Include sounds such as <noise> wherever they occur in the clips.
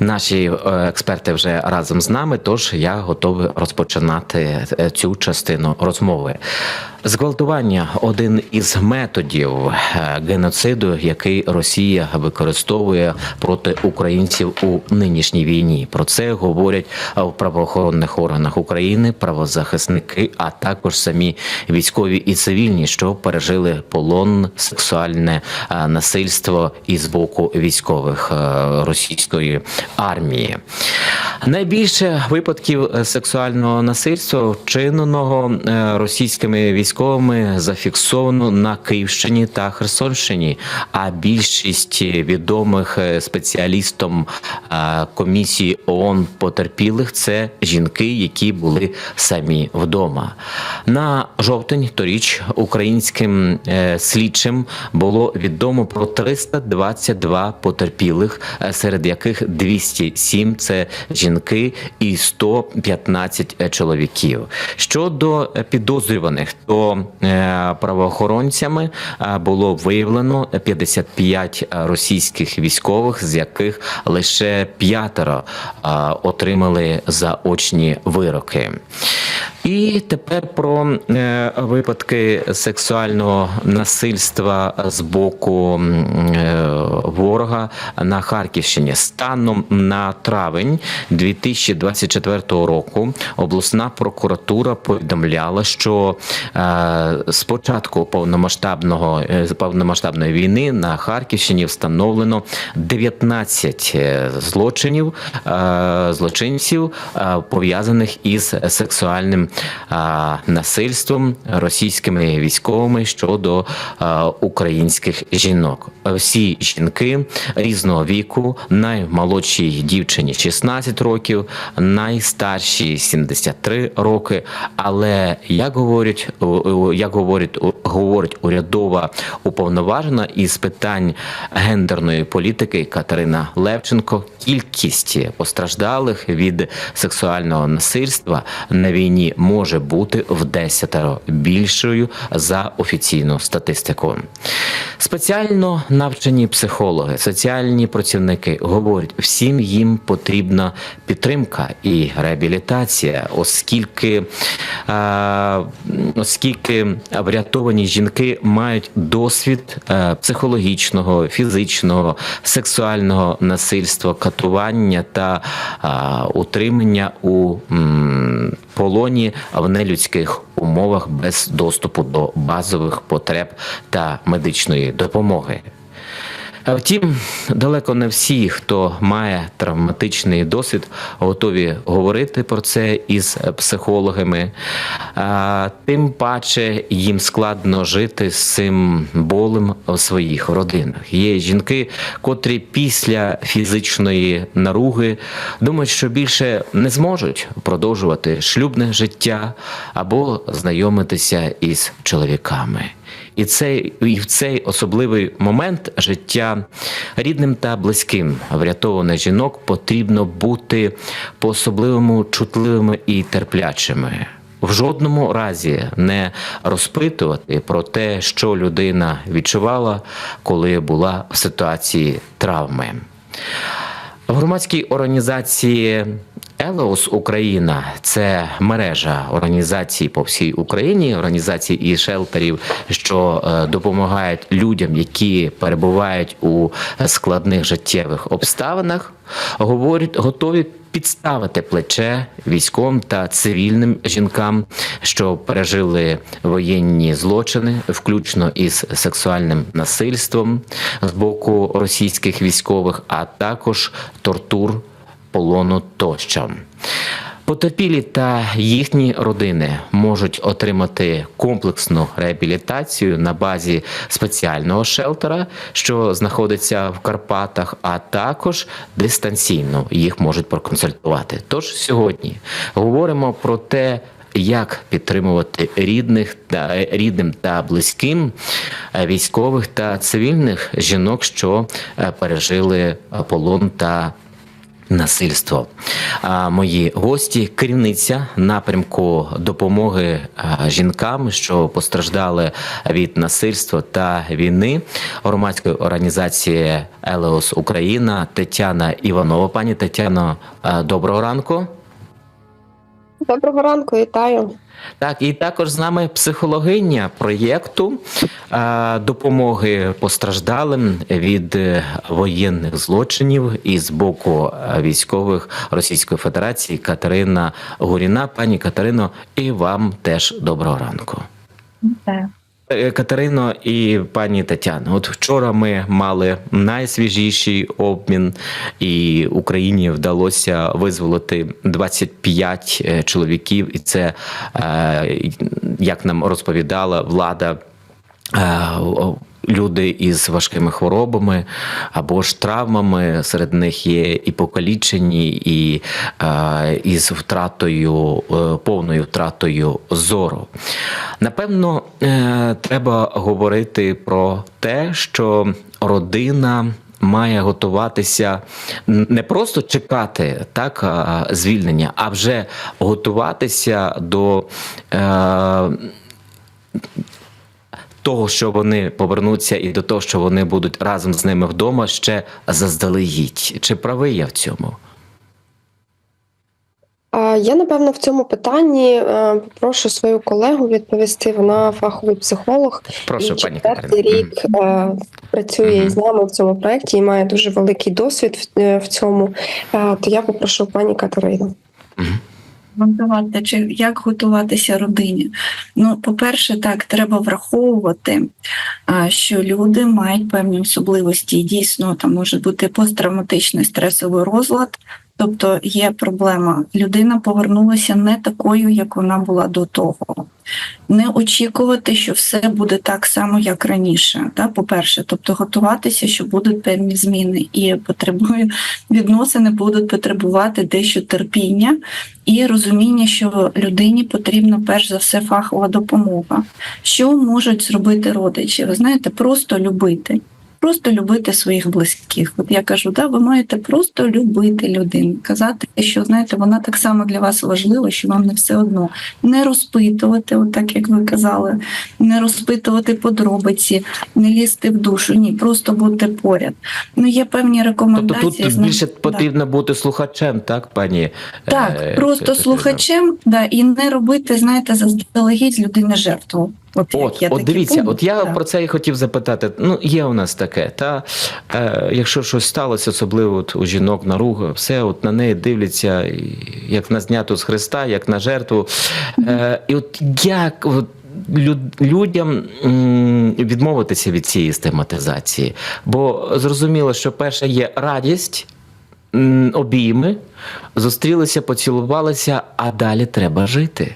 Наші е, експерти вже разом з нами, тож я готовий розпочинати е, цю частину розмови. Зґвалтування один із методів е, геноциду, який Росія використовує проти українців у нинішній війні. Про це говорять в правоохоронних органах України правозахисники, а також самі військові і цивільні, що пережили полон, сексуальне насильство із боку військових російської армії. Найбільше випадків е, сексуального насильства, вчиненого е, російськими військовими, зафіксовано на Київщині та Херсонщині. А більшість відомих е, спеціалістом комісії ООН потерпілих це жінки, які були самі вдома. На жовтень торіч українським слідчим було відомо про 322 потерпілих, серед яких 207 – це жінки і 115 чоловіків. Щодо е, підозрюваних, то е, правоохоронцями е, було виявлено 55 російських військових, з яких лише п'ятеро е, отримали заочні вироки. І тепер про е, випадки сексуального насильства з боку е, ворога на Харківщині. Станом на травень 2024 року обласна прокуратура повідомляла, що е, з початку повномасштабного е, повномасштабної війни на Харківщині встановлено 19 е, злочинів злочинців пов'язаних із сексуальним насильством російськими військовими щодо українських жінок. Всі жінки різного віку, наймолодшій дівчині 16 років, найстаршій 73 роки. Але як говорять, як говорить, говорить урядова уповноважена із питань гендерної політики Катерина Левченко, кількість постраждалих від сексуального насильства на війні може бути в десятеро більшою за офіційну статистику. Спеціально навчені психологи, соціальні працівники говорять, всім їм потрібна підтримка і реабілітація, оскільки, оскільки врятовані жінки мають досвід психологічного, фізичного, сексуального насильства, катування та утримання у полоні в нелюдських умовах без доступу до базових потреб та медичної допомоги. Е, Втім, далеко не всі, хто має травматичний досвід, готові говорити про це із психологами. А, Тим паче їм складно жити з цим болем у своїх родинах. Є жінки, котрі після фізичної наруги думають, що більше не зможуть продовжувати шлюбне життя або знайомитися із чоловіками. І цей і в цей особливий момент життя рідним та близьким врятованих жінок потрібно бути по особливому чутливими і терплячими. В жодному разі не розпитувати про те, що людина відчувала, коли була в ситуації травми. В громадській організації Елеус Україна це мережа організацій по всій Україні, організацій і шелтерів, що е, допомагають людям, які перебувають у складних життєвих обставинах. Говорять, готові підставити плече військовим та цивільним жінкам, що пережили воєнні злочини, включно із сексуальним насильством з боку російських військових, а також тортур, полону тощо. Потерпілі та їхні родини можуть отримати комплексну реабілітацію на базі спеціального шелтера, що знаходиться в Карпатах, а також дистанційно їх можуть проконсультувати. Тож сьогодні говоримо про те. Як підтримувати рідних та рідним та близьким е, військових та цивільних жінок, що е, пережили полон та насильство. А мої гості, керівниця напрямку допомоги жінкам, що постраждали від насильства та війни громадської організації Елеос Україна Тетяна Іванова. Пані Тетяно, доброго ранку. Доброго ранку, вітаю. Так, і також з нами психологиня проєкту е, допомоги постраждалим від е, воєнних злочинів і з боку е, військових Російської Федерації Катерина Гуріна. Пані Катерино, і вам теж доброго ранку. Так. Е, Катерино і пані Тетяно, от вчора ми мали найсвіжіший обмін, і Україні вдалося визволити 25 е, чоловіків, і це е, як нам розповідала влада. Люди із важкими хворобами або ж травмами, серед них є і покалічені, і е, із втратою, е, повною втратою зору. Напевно, е, треба говорити про те, що родина. Має готуватися не просто чекати так звільнення, а вже готуватися до е, того, що вони повернуться, і до того, що вони будуть разом з ними вдома ще заздалегідь. Чи правий я в цьому? Я напевно в цьому питанні е, попрошу свою колегу відповісти. Вона фаховий психолог Прошу, і пані Катерина. рік е, працює Мгм. з нами в цьому проєкті і має дуже великий досвід в, е, цьому. То я попрошу пані Катерину. Мгм. Готувати чи як готуватися родині? Ну, по-перше, так треба враховувати, що люди мають певні особливості. Дійсно, там може бути посттравматичний стресовий розлад. Тобто є проблема. Людина повернулася не такою, як вона була до того. Не очікувати, що все буде так само, як раніше. Та, по-перше, тобто готуватися, що будуть певні зміни, і потребує відносини будуть потребувати дещо терпіння і розуміння, що людині потрібна перш за все фахова допомога. Що можуть зробити родичі? Ви знаєте, просто любити. Просто любити своїх близьких. От я кажу, да, ви маєте просто любити людину, казати, що знаєте, вона так само для вас важлива, що вам не все одно. Не розпитувати, от так як ви казали, не розпитувати подробиці, не лізти в душу. Ні, просто бути поряд. Ну є певні Тобто тут більше да. потрібно бути слухачем, так, пані? Так, е, просто слухачем, да, і не робити, знаєте, заздалегідь людини жертву. От, От, от дивіться, пункт, от я да. про це і хотів запитати. Ну, є у нас таке, та е, якщо щось сталося, особливо от у жінок наруга, все от на неї дивляться як на зняту з Христа, як на жертву. Е, і от як от, лю- людям м, відмовитися від цієї стигматизації? Бо зрозуміло, що перше є радість. Обійми, зустрілися, поцілувалися, а далі треба жити.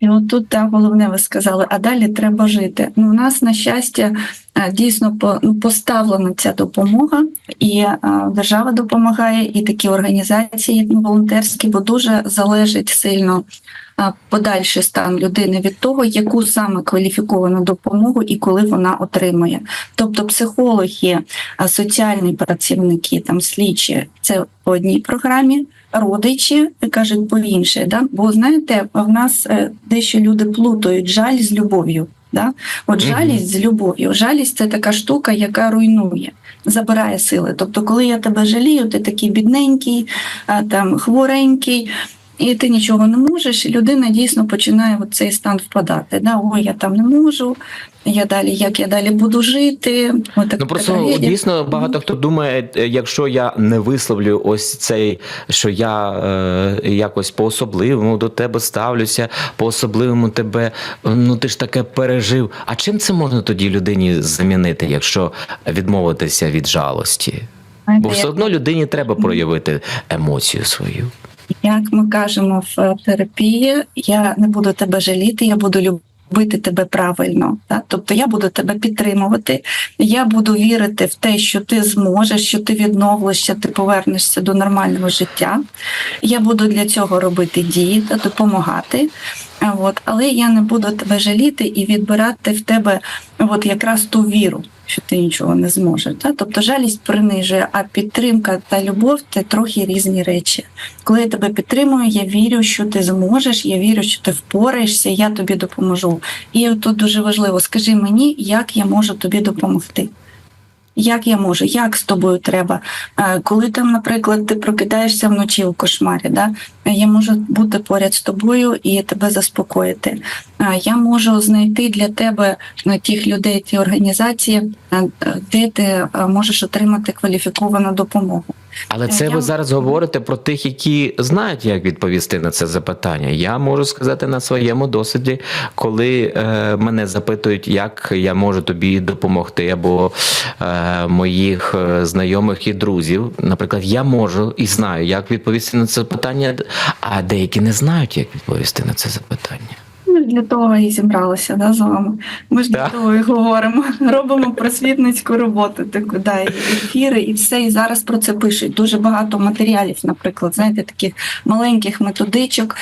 І от тут так головне ви сказали, а далі треба жити. Ну, у нас, на щастя, е, дійсно ну, поставлена ця допомога, і е, держава допомагає, і такі організації волонтерські, бо дуже залежить сильно подальший стан людини від того, яку саме кваліфіковану допомогу і коли вона отримує. Тобто психологи, соціальні працівники, там слідчі це по одній програмі, родичі кажуть по іншій. Да? Бо знаєте, в нас е, дещо люди плутають жаль з любов'ю. Да? От жалість з любов'ю. Жалість це така штука, яка руйнує, забирає сили. Тобто, коли я тебе жалію, ти такий бідненький, там хворенький. І ти нічого не можеш, і людина дійсно починає в цей стан впадати. Да? Ой, я там не можу, я далі, як я далі буду жити. От Ну просто дійсно багато хто думає, е, якщо я не висловлю ось цей, що я е, якось по-особливому до тебе ставлюся, по-особливому тебе, ну ти ж таке пережив. А чим це можна тоді людині замінити, якщо відмовитися від жалості? Бо все одно людині треба проявити емоцію свою. Як ми кажемо в терапії, я не буду тебе жаліти, я буду любити тебе правильно. Так? Тобто я буду тебе підтримувати, я буду вірити в те, що ти зможеш, що ти відновишся, ти повернешся до нормального життя. Я буду для цього робити дії та допомагати. От, але я не буду тебе жаліти і відбирати в тебе от якраз ту віру. Що ти нічого не зможеш. Та? Тобто жалість принижує, а підтримка та любов це трохи різні речі. Коли я тебе підтримую, я вірю, що ти зможеш, я вірю, що ти впораєшся, я тобі допоможу. І тут дуже важливо, скажи мені, як я можу тобі допомогти. Як я можу, як з тобою треба? Е, Коли там, наприклад, ти прокидаєшся вночі у кошмарі, да? я можу бути поряд з тобою і тебе заспокоїти. Е, Я можу знайти для тебе е, тих людей, ті організації, де ти можеш отримати кваліфіковану допомогу. Але це Я- ви зараз говорите про тих, які знають, як відповісти на це запитання. Я можу сказати на своєму досвіді, коли е, мене запитують, як я можу тобі допомогти, або е, моїх е, знайомих і друзів. Наприклад, я можу і знаю, як відповісти на це питання, а деякі не знають, як відповісти на це запитання. Ми ж для того і зібралися да, з вами. Ми ж для того і говоримо. <laughs> Робимо просвітницьку роботу, таку да, і ефіри, і все. І зараз про це пишуть. Дуже багато матеріалів, наприклад, знаєте, таких маленьких методичок,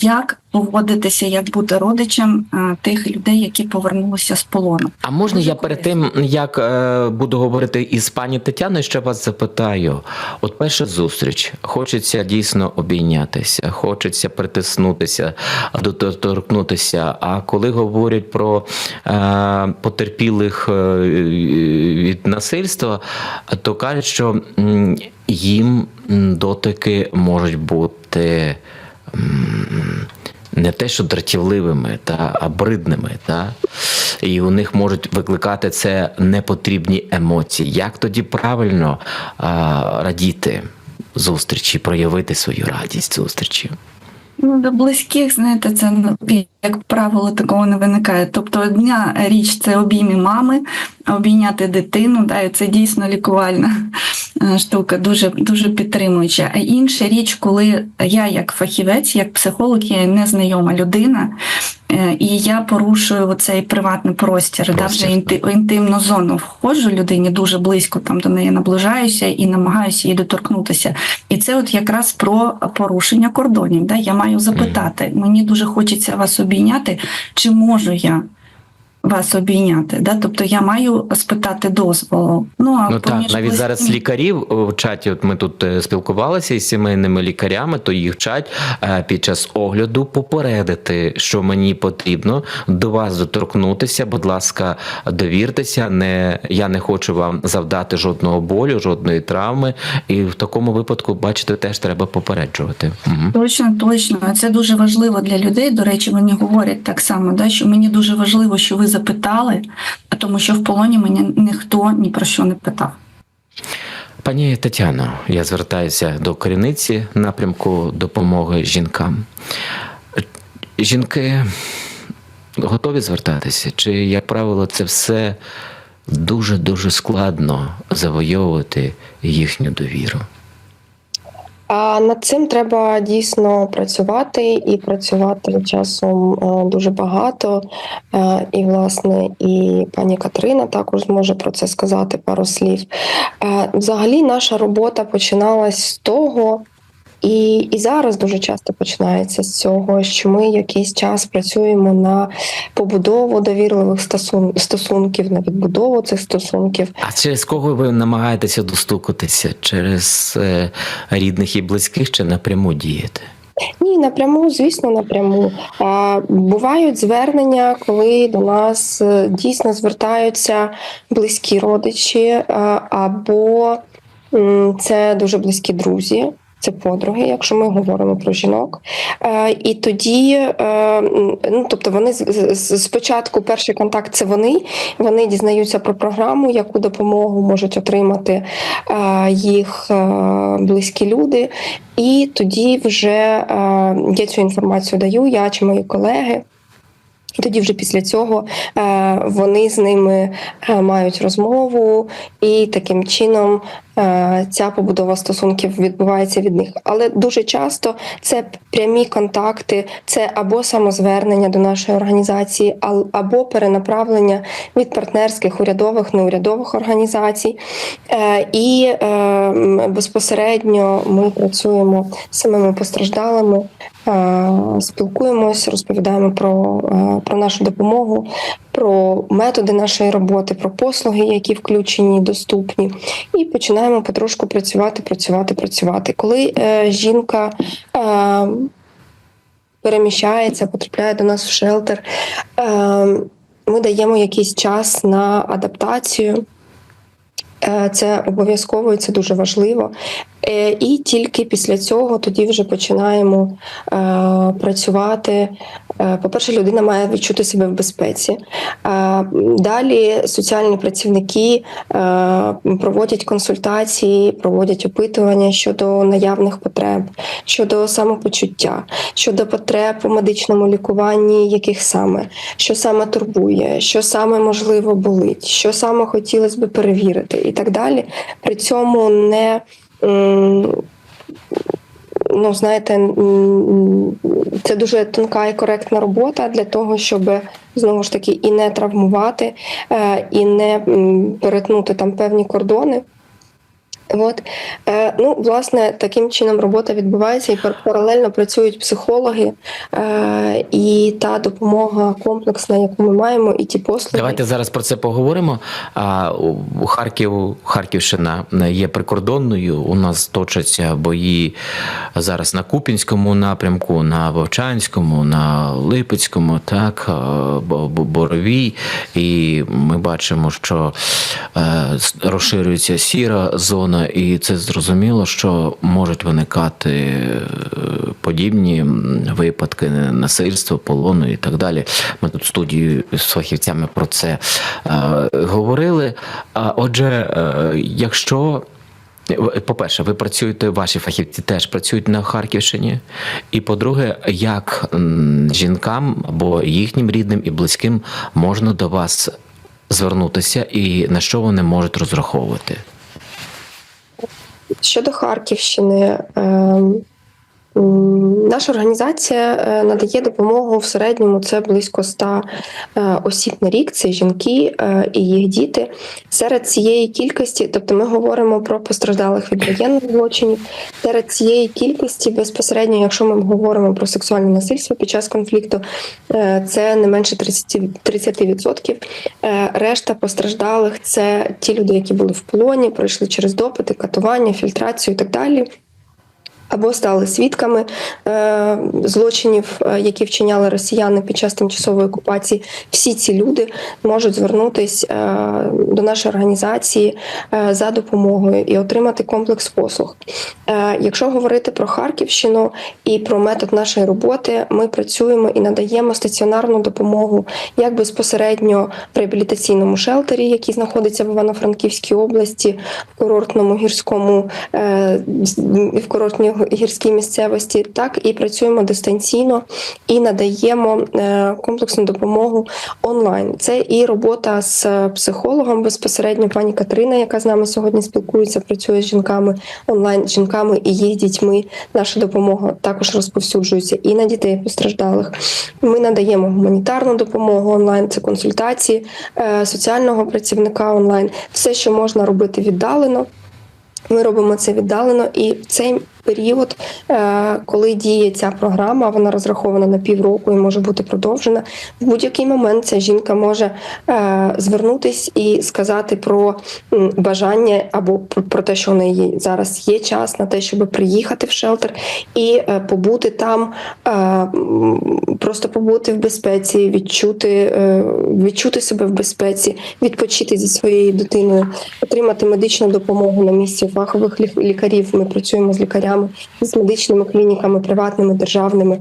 як поводитися, як бути родичем е, тих людей, які повернулися з полону. А можна Дуже я перед тим, як е, буду говорити із пані Тетяною, ще вас запитаю? От перша зустріч, хочеться дійсно обійнятися, хочеться притиснутися, доторкнутися. А коли говорять про е, потерпілих е, від насильства, то кажуть, що їм дотики можуть бути. Не те, що дратівливими, та, а бридними. Та? І у них можуть викликати це непотрібні емоції. Як тоді правильно а, радіти зустрічі, проявити свою радість зустрічі? Ну, до близьких, знаєте, це ну, як правило такого не виникає. Тобто, одна річ це обійми мами, обійняти дитину, да, і це дійсно лікувальна е, штука, дуже дуже підтримуюча. А інша річ, коли я, як фахівець, як психолог, я незнайома людина, і я порушую цей приватний простір, да, вже інти, інтимну зону входжу людині, дуже близько там до неї наближаюся і намагаюся її доторкнутися. І це от якраз про порушення кордонів. Да? Я маю запитати, мені дуже хочеться вас обійняти, чи можу я вас обійняти? Да? Тобто я маю спитати дозволу. Ну, а Ну так, навіть зараз близькими- лікарів в чаті. От ми тут е, спілкувалися із сімейними лікарями, то їх вчать е, під час огляду попередити, що мені потрібно до вас доторкнутися. Будь ласка, довіртеся. Не я не хочу вам завдати жодного болю, жодної травми. І в такому випадку, бачите, теж треба попереджувати. Угу. Точно, точно. Це дуже важливо для людей. До речі, мені говорять так само, да, що мені дуже важливо, що ви запитали, тому що в полоні мені ніхто ні про що не питав. Пані Тетяно, я звертаюся до керівниці напрямку допомоги жінкам. Жінки готові звертатися? Чи, як правило, це все дуже дуже складно завойовувати їхню довіру? А над цим треба дійсно працювати і працювати часом е, дуже багато. Е, І, власне, і пані Катерина також зможе про це сказати пару слів. Е, Взагалі, наша робота починалась з того. І, і зараз дуже часто починається з цього, що ми якийсь час працюємо на побудову довірливих стосун, стосунків, на відбудову цих стосунків. А через кого ви намагаєтеся достукатися? Через е, рідних і близьких чи напряму діяти? Ні, напряму, звісно, напряму. А, бувають звернення, коли до нас е, дійсно звертаються близькі родичі, а, або це дуже близькі друзі. Це подруги, якщо ми говоримо про жінок, Е, і тоді, е, ну тобто, вони з- спочатку перший контакт це вони. Вони дізнаються про програму, яку допомогу можуть отримати е, їх е, близькі люди. І тоді вже е, я цю інформацію даю, я чи мої колеги. І тоді вже після цього е, вони з ними е, мають розмову, і таким чином ця побудова стосунків відбувається від них. Але дуже часто це прямі контакти, це або самозвернення до нашої організації, або перенаправлення від партнерських урядових неурядових організацій. Е, І е, безпосередньо ми працюємо з самими постраждалими е, спілкуємось, розповідаємо про, е, про нашу допомогу, про методи нашої роботи, про послуги, які включені, доступні, і починаємо потрошку працювати, працювати, працювати. Коли е, жінка е, переміщається, потрапляє до нас в шелтер, е, ми даємо якийсь час на адаптацію. Е, Це обов'язково і це дуже важливо. Е, І тільки після цього тоді вже починаємо е, працювати. Е, По-перше, людина має відчути себе в безпеці. Далі соціальні працівники проводять консультації, проводять опитування щодо наявних потреб, щодо самопочуття, щодо потреб у медичному лікуванні, яких саме, що саме турбує, що саме можливо болить, що саме хотілося би перевірити, і так далі. При цьому не ну, знаєте, це дуже тонка і коректна робота для того, щоб знову ж таки і не травмувати, е, і не перетнути там певні кордони. От е, ну, власне, таким чином робота відбувається, і пар- паралельно працюють психологи е, і та допомога комплексна, яку ми маємо, і ті послуги. Давайте зараз про це поговоримо. Харків, Харківщина є прикордонною. У нас точаться бої зараз на Купінському напрямку, на Вовчанському, на Липецькому, так, е, Бо- Бо- Боровій. І ми бачимо, що е, розширюється сіра зона, і це зрозуміло, що можуть виникати е, подібні випадки насильства, полону і так далі. Ми тут в студії з фахівцями про це е, говорили. А отже, е, якщо по-перше, ви працюєте, ваші фахівці теж працюють на Харківщині. І по-друге, як жінкам або їхнім рідним і близьким можна до вас звернутися, і на що вони можуть розраховувати? Щодо Харківщини, ем, наша організація е, надає допомогу в середньому це близько 100 е, осіб на рік. Це жінки е, і їх діти. Серед цієї кількості, тобто ми говоримо про постраждалих від воєнних злочинів. Серед цієї кількості безпосередньо, якщо ми говоримо про сексуальне насильство під час конфлікту, це не менше 30%. 30%. Е, Решта постраждалих це ті люди, які були в полоні, пройшли через допити, катування, фільтрацію і так далі. Або стали свідками е, злочинів, е, які вчиняли росіяни під час тимчасової окупації. Всі ці люди можуть звернутися е, до нашої організації за допомогою і отримати комплекс послуг. Якщо говорити про Харківщину і про метод нашої роботи, ми працюємо і надаємо стаціонарну допомогу як безпосередньо в реабілітаційному шелтері, який знаходиться в Івано-Франківській області, в курортному гірському в курортній гірській місцевості, так і працюємо дистанційно і надаємо е, комплексну допомогу онлайн. Це і робота з психологом безпосередньо пані Катерина, яка з нами сьогодні спілкується, працює з жінками онлайн, з жінками і їх дітьми. Наша допомога також розповсюджується і на дітей постраждалих. Ми надаємо гуманітарну допомогу онлайн, це консультації е, соціального працівника онлайн, все, що можна робити віддалено. Ми робимо це віддалено, і в цей період, е, коли діє ця програма, вона розрахована на півроку і може бути продовжена. В будь-який момент ця жінка може е, звернутись і сказати про бажання або про, те, що у неї зараз є час на те, щоб приїхати в шелтер і е, побути там, просто побути в безпеці, відчути, відчути себе в безпеці, відпочити зі своєю дитиною, отримати медичну допомогу на місці фахових лікарів. Ми працюємо з лікарями, з медичними клініками, приватними, державними,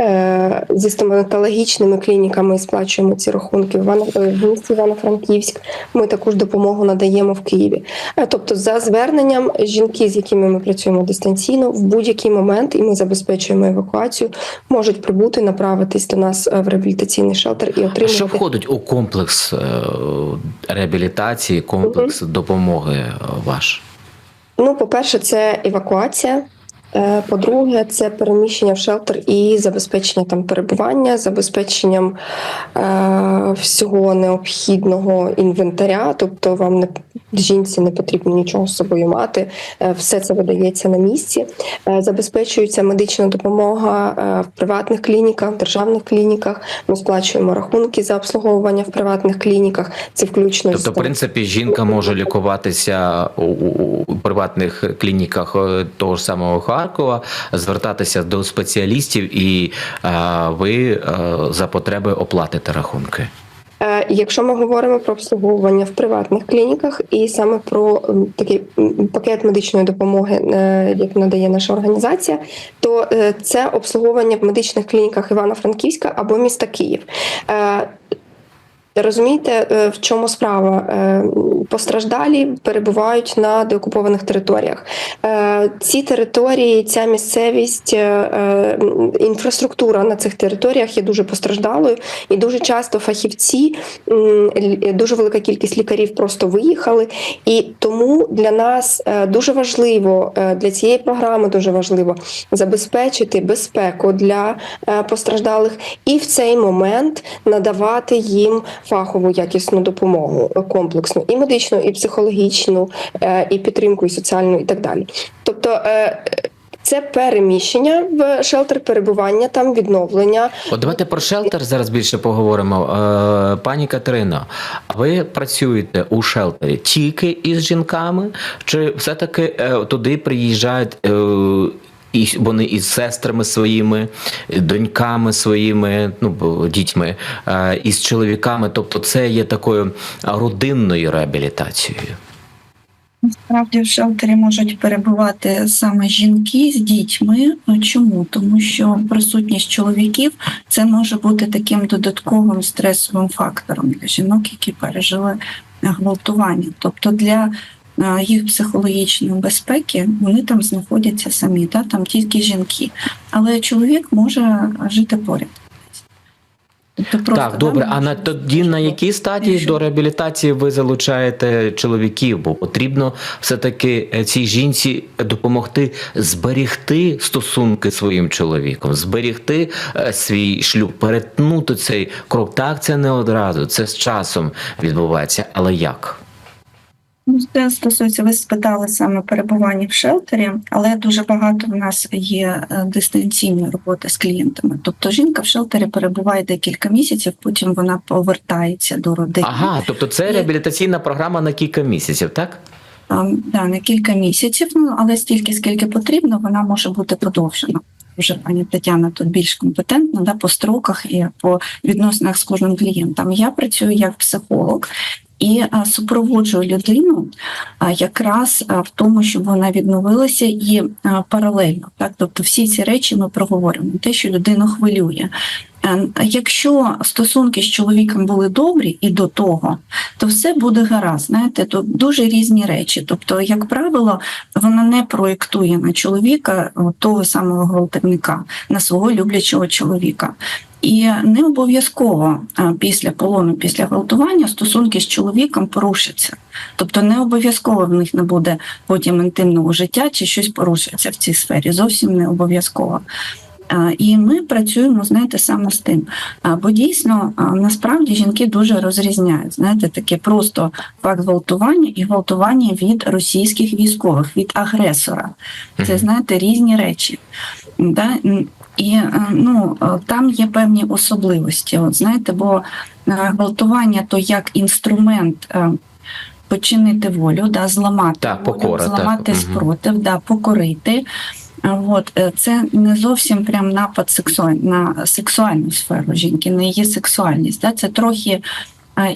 е, зі стоматологічними клініками і сплачуємо ці рахунки. В е, місті Івано-Франківськ ми також допомогу надаємо в Києві. Е, Тобто, за зверненням жінки, з якими ми працюємо дистанційно, в будь-який момент, і ми забезпечуємо евакуацію, можуть прибути, направитись до нас в реабілітаційний шелтер і отримати що входить у комплекс реабілітації, комплекс допомоги ваш? Ну, по-перше, це евакуація. Е, По-друге, це переміщення в шелтер і забезпечення там перебування, забезпеченням е, всього необхідного інвентаря. Тобто вам не жінці не потрібно нічого з собою мати. Е, Все це видається на місці. Е, Забезпечується медична допомога е, в приватних клініках, в державних клініках. Ми сплачуємо рахунки за обслуговування в приватних клініках. Це включно Тобто, в принципі, жінка може лікуватися у, у, у приватних клініках е, того ж самого Харкова, звертатися до спеціалістів, і е, ви е, за потреби оплатите рахунки. Е, Якщо ми говоримо про обслуговування в приватних клініках і саме про такий пакет медичної допомоги, як надає наша організація, то це обслуговування в медичних клініках Івано-Франківська або міста Київ. Розумієте, в чому справа? Постраждалі перебувають на деокупованих територіях. Е, Ці території, ця місцевість, е, е, інфраструктура на цих територіях є дуже постраждалою, і дуже часто фахівці, дуже велика кількість лікарів просто виїхали. І тому для нас дуже важливо для цієї програми дуже важливо забезпечити безпеку для постраждалих і в цей момент надавати їм фахову якісну допомогу комплексну і медичну, і психологічну, е, і підтримку, і соціальну, і так далі. Тобто. е, Це переміщення в шелтер, перебування там, відновлення. От давайте про шелтер зараз більше поговоримо. Е, Пані Катерино, а ви працюєте у шелтері тільки із жінками, чи все-таки туди приїжджають? Е, І вони із сестрами своїми, доньками своїми, ну дітьми, е, із чоловіками. Тобто, це є такою родинною реабілітацією. Насправді в шелтері можуть перебувати саме жінки з дітьми. Чому? Тому що присутність чоловіків це може бути таким додатковим стресовим фактором для жінок, які пережили гвалтування. Тобто для е, їх психологічної безпеки вони там знаходяться самі, да? там тільки жінки. Але чоловік може жити поряд. Тобто просто, так, добре. ми А на тоді на якій стадії Якщо- до реабілітації ви залучаєте чоловіків? Бо потрібно все-таки е, цій жінці допомогти зберігти стосунки своїм чоловіком, зберігти е, свій шлюб, перетнути цей крок. Так, це не одразу, це з часом відбувається. Але як? Ну, Це стосується, ви спитали саме перебування в шелтері, але дуже багато в нас є е, дистанційної роботи з клієнтами. Тобто жінка в шелтері перебуває декілька місяців, потім вона повертається до родини. Ага, тобто це реабілітаційна програма на кілька місяців, так? А, да, на кілька місяців, ну але стільки, скільки потрібно, вона може бути продовжена. Вже пані Тетяна тут більш компетентна да, по строках і по відносинах з кожним клієнтом. Я працюю як психолог. І а, супроводжую людину якраз в тому, щоб вона відновилася і паралельно. Так, тобто всі ці речі ми проговорюємо, те, що людину хвилює. Е, Якщо стосунки з чоловіком були добрі і до того, то все буде гаразд. Знаєте, тут дуже різні речі. Тобто, як правило, вона не проєктує на чоловіка того самого гвалтівника, на свого люблячого чоловіка. І не обов'язково після полону, після гвалтування стосунки з чоловіком порушаться. Тобто не обов'язково в них не буде потім інтимного життя чи щось порушиться в цій сфері. Зовсім не обов'язково. І ми працюємо, знаєте, саме з тим. Бо дійсно насправді жінки дуже розрізняють. Знаєте, таке просто факт гвалтування і гвалтування від російських військових, від агресора. Це знаєте різні речі. Да? І е, ну, е, там є певні особливості. От знаєте, бо е, гвалтування то як інструмент. Починити волю, да, зламати Так, волю, покора, так. зламати Мгм. спротив, да, покорити. От це не зовсім прям напад сексуаль... на сексуальну сферу жінки, на її сексуальність. Да? Це трохи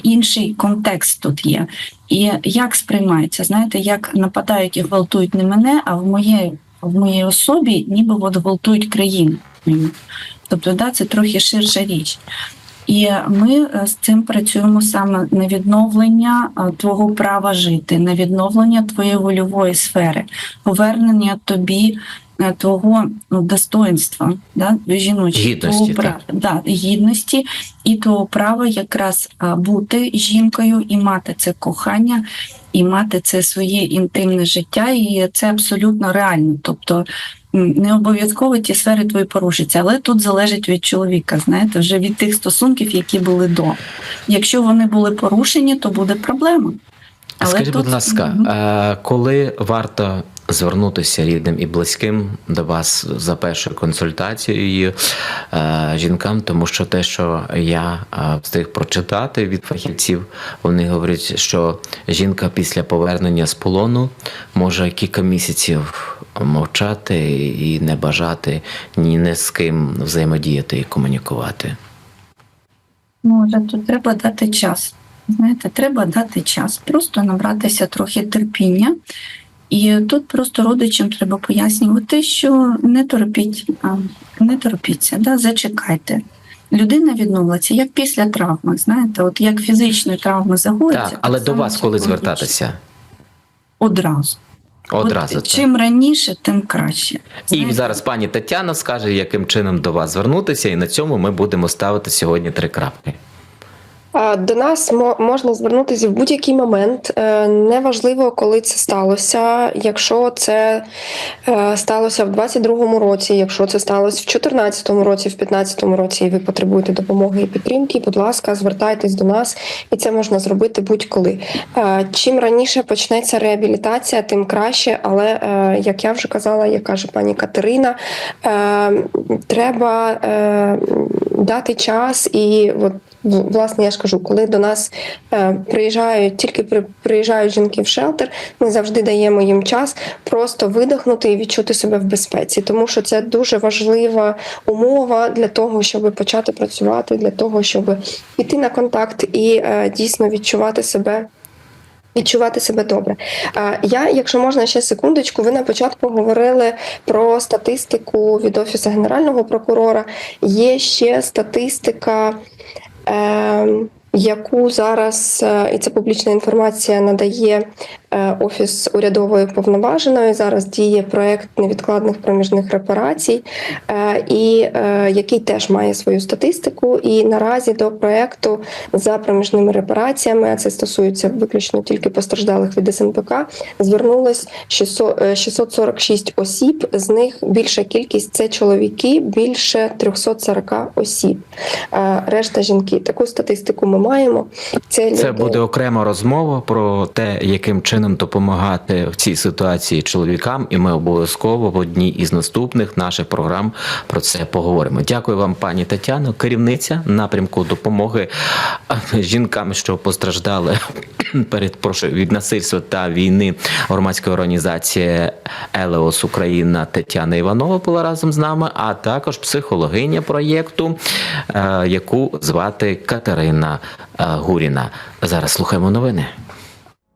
інший контекст тут є. І як сприймається, знаєте, як нападають і гвалтують не мене, а в моєї в моїй особі, ніби от гвалтують країну. Тобто, да, це трохи ширша річ. І ми е, з цим працюємо саме на відновлення е, твого права жити, на відновлення твоєї вольової сфери, повернення тобі е, твого ну, достоинства, да, жіночого Гідності, права, да, гідності і того права якраз бути жінкою і мати це кохання, і мати це своє інтимне життя, і це абсолютно реально. Тобто не обов'язково ті сфери твої порушаться, але тут залежить від чоловіка, знаєте, вже від тих стосунків, які були до. Якщо вони були порушені, то буде проблема. Скажіть, тут- будь ласка, е, коли варто звернутися рідним і близьким до вас за першою консультацією е, жінкам, тому що те, що я е, встиг прочитати від фахівців, вони говорять, що жінка після повернення з полону може кілька місяців мовчати і не бажати ні не з ким взаємодіяти і комунікувати. Може, тут треба дати час. Знаєте, треба дати час, просто набратися трохи терпіння. І тут просто родичам треба пояснювати, що не торопіть, не торопіться, да, зачекайте. Людина відновиться як після травми, знаєте, от як фізичної травми загоїться. Так, але так до вас коли звертатися? Одразу. Одразу. От, чим раніше, тим краще. І Знаєте, зараз пані Тетяна скаже, яким чином до вас звернутися, і на цьому ми будемо ставити сьогодні три крапки. До нас мо- можна звернутися в будь-який момент. Е, Неважливо, коли це сталося. Якщо це е, сталося в 22-му році, якщо це сталося в 14-му році, в 15-му році, і ви потребуєте допомоги і підтримки, будь ласка, звертайтесь до нас, і це можна зробити будь-коли. Е, Чим раніше почнеться реабілітація, тим краще. Але як я вже казала, як каже пані Катерина, треба дати час і от. В- Власне, я ж кажу, коли до нас е, приїжджають, тільки при, приїжджають жінки в шелтер, ми завжди даємо їм час просто видихнути і відчути себе в безпеці, тому що це дуже важлива умова для того, щоб почати працювати, для того, щоб піти на контакт і е, дійсно відчувати себе. Відчувати себе добре. А я, якщо можна ще секундочку, ви на початку говорили про статистику від офісу генерального прокурора. Є ще статистика, е, яку зараз е, і це публічна інформація надає е, офіс урядової повноваженої. Зараз діє проект невідкладних проміжних репарацій, е, і який теж має свою статистику. І наразі до проекту за проміжними репараціями, це стосується виключно тільки постраждалих від СНПК, звернулось 600, е, 646 осіб. З них більша кількість це чоловіки, більше 340 осіб. Решта жінки. Таку статистику ми маємо. Це, Це буде окрема розмова про те, яким чином допомагати в цій ситуації чоловікам, і ми обов'язково в одній із наступних наших програм про це поговоримо. Дякую вам, пані Тетяно, керівниця напрямку допомоги жінкам, що постраждали <coughs> перед прошу від насильства та війни. Громадська організація Елеос Україна Тетяна Іванова була разом з нами, а також психологиня проєкту, е, яку звати Катерина Гуріна. Зараз слухаємо новини.